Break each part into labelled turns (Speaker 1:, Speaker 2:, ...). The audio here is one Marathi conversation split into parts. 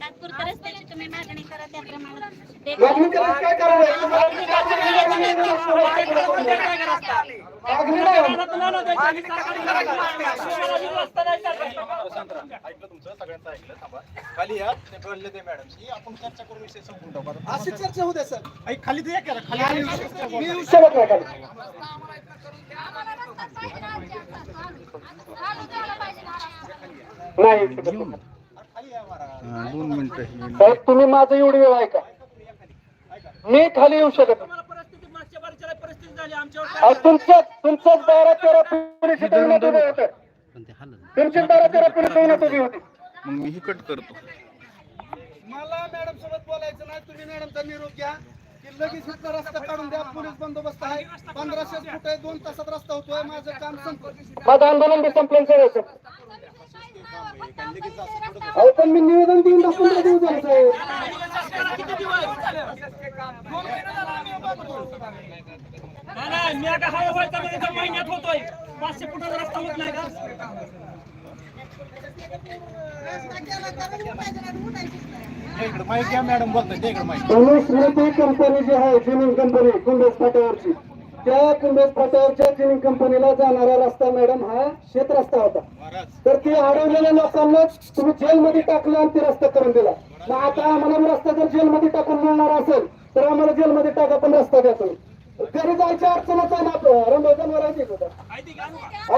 Speaker 1: तात्पुरत्या रस्त्याची तुम्ही मागणी करा
Speaker 2: खाली या ते बोलले ते ही आपण चर्चा करून विषय संपून टाकू
Speaker 3: अशी चर्चा होऊ दे सर
Speaker 2: ऐक, खाली ते या करा खाली.
Speaker 3: मी नाही खाली. नाही येऊ शकत नाही.
Speaker 2: खाली या मारा
Speaker 4: दोन मिनिटं
Speaker 3: साहेब तुम्ही माझं एवढी वेळ ऐका. मी खाली येऊ शकत नाही. अहो, तुमच्याच तुमच्याच बारा तेरा पोलीस ठेवण्यात उभे होते.
Speaker 4: पण ते हल्लं
Speaker 3: तुमच्याच बारा तेरा पोलीस उभी होती.
Speaker 4: मग मी ही कट करतो.
Speaker 3: मला मॅडम सोबत बोलायचं नाही तुम्ही मॅडमचा निरोप घ्या. की लगेच इथला रस्ता काढून द्या पोलीस बंदोबस्त आहे. पंधराशे फूट आहे दोन तासात रस्ता होतोय माझं काम संपलं. माझं आंदोलन बी संपलं सगळं अहो पण मी निवेदन देऊन दाखवून देऊ झालं साहेब.
Speaker 5: नाही मी आता हवा व्हायचा म्हणजे तर महिन्यात होतोय. पाचशे फुटाचा रस्ता होत नाही का?
Speaker 2: इकडं माहिती मॅडम बोलतोय ते इकडं माहिती
Speaker 3: कंपनी जी आहे जिनिंग कंपनी कुंभेज फाट्यावरची. त्या कुंभेज फाट्यावरच्या जिनिंग कंपनीला जाणारा रस्ता मॅडम हा शेत रस्ता होता. तर ती अडवलेल्या लोकांना तुम्ही जेलमध्ये टाकलं आणि ते रस्ता करून दिला. मग आता आम्हाला रस्ता जर जेलमध्ये टाकून मिळणार असेल तर आम्हाला जेलमध्ये टाका पण रस्ता द्या तुम्ही. घरी जायच्या अडचणच आहे ना आपलं? रंबा जनावरांची होता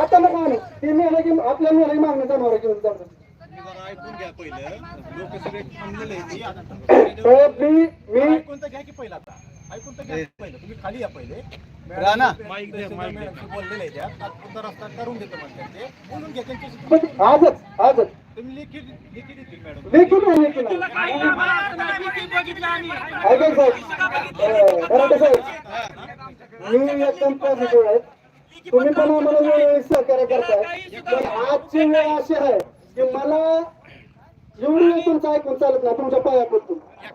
Speaker 3: आता नका आणू ती मेलं की आपल्या मेलं मागणं जनावर घेऊन जाऊ
Speaker 2: तुम्ही जरा ऐकून घ्या पहिलं लोक सगळे थांबलेले आहेत. आता तुमचं-
Speaker 3: साहेब मी मी
Speaker 2: ऐकून तर घ्या की पहिलं आता. ऐकून तर घ्या की पहिलं. तुम्ही खाली या पहिले.
Speaker 4: राणा.
Speaker 2: बोललेले. तात्पुरता रस्ता करून देतो म्हणतात ते. बोलून घ्या त्यांच्याशी
Speaker 3: पण आजच आजच.
Speaker 2: तुम्ही लेखी लेखी देतील मॅडम.
Speaker 3: देखील नाही देखील नाही.
Speaker 5: बघितलं आम्ही.
Speaker 3: ऐका साहेब. अं, बराटे साहेब मी एकदम पॉझिटिव्ह आहे. तुम्ही पण आम्हाला वेळोवेळी सहकार्य करताय. पण आजची वेळ अशी आहे की मला एवढी वेळ तुमचं ऐकून चालत नाही तुमच्या पाया पडतो.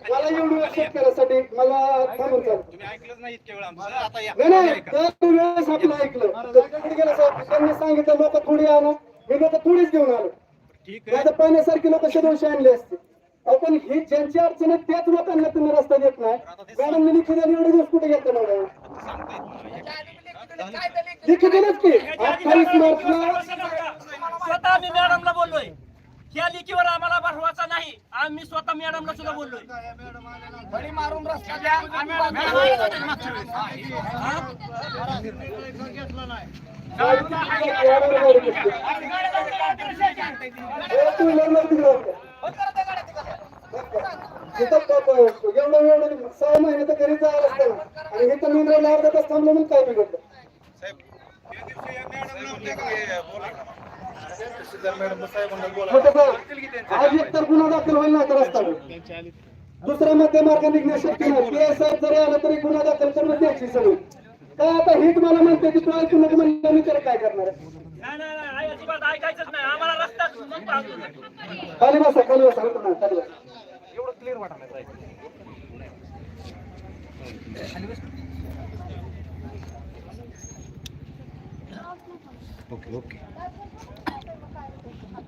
Speaker 3: मला एवढी वेळ शेतकऱ्यासाठी मला थांबून चालत.
Speaker 2: तुम्ही ऐकलंच नाही
Speaker 3: नाही नाही वेळेस आपलं ऐकलं. तर तिकडे गेलं साहेब त्यांनी सांगितलं लोक थोडी आणा मी लोक थोडीच घेऊन आलो.
Speaker 2: ठीक आहे.
Speaker 3: माझं पाण्यासारखी लोक शोधूनशे आणले असते. अहो, पण ही ज्यांची अडचण आहे त्याच लोकांना तुम्ही रस्ता देत नाही. मॅडम मी लिखित एवढे दिवस कुठे घेतलं मॅडम? लिखित दिलंच की अठ्ठावीस मार्चला
Speaker 5: स्वतः मी मॅडमला बोललोय ह्या लिखीवर आम्हाला भरवाचा नाही आम्ही स्वतः मॅडमला सुद्धा बोललोय
Speaker 3: एवढं एवढं सहा महिने तर घरी जायला असतं आणि हे तर मी अर्धा तास थांबलो म्हणून काय बिघडलं
Speaker 2: साहेब
Speaker 3: आज एक तर गुन्हा दाखल होईल ना तर रस्ता दुसरा मध्य मार्ग निघण्या शक्य नाही. ते साहेब जरी आलं तरी गुन्हा दाखल करून द्यायची सगळी काय आता हे तुम्हाला म्हणते की तू ऐकून नको मी तरी काय करणार आहे?
Speaker 5: नाही नाही नाही आई अजिबात ऐकायचंच नाही. आम्हाला रस्ता म्हणतो अजून
Speaker 3: खाली बसा खाली बसा खाली बसा.
Speaker 2: एवढं क्लिअर वाटायला
Speaker 4: ओके ओके. Thank you.